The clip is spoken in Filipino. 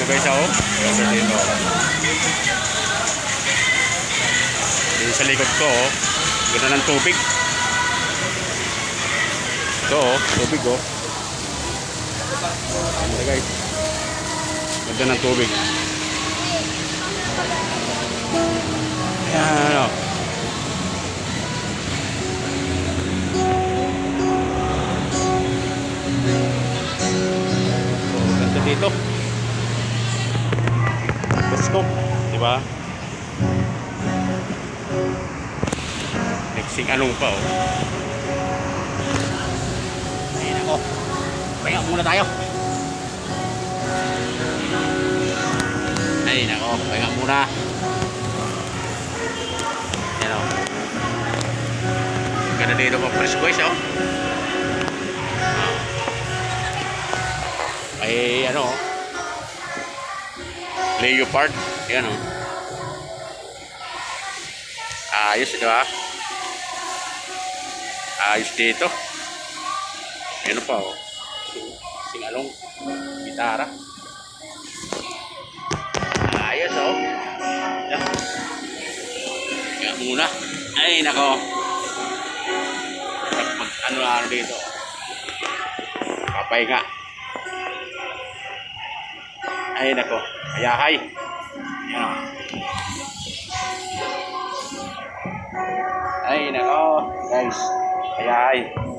Ito guys, oh. Ito dito. Dito sa likod ko, oh. Ganda ng tubig. Ito, oh. Tubig, oh. Ganda guys. Ganda ng tubig. Ayan, oh. Oh, ganda dito. Gusto, di ba? Nexing anong pa, oh. Ayun ako. Pahinga muna tayo. Ay, nako. Pahinga muna. Yan, oh. Ganda dito pa fresh guys, oh. Ay, ano, oh. Leopard. Yan, oh. Ayos, di ba? Ayos dito. Ano pa, oh. Sing, singalong. Gitara. Ayos, oh. Yan. Kaya muna. Ay, nako. Mag, ano dito. Ay, nako. Ayahay. Yan, oh. Ay, nako. Guys. Ayahay.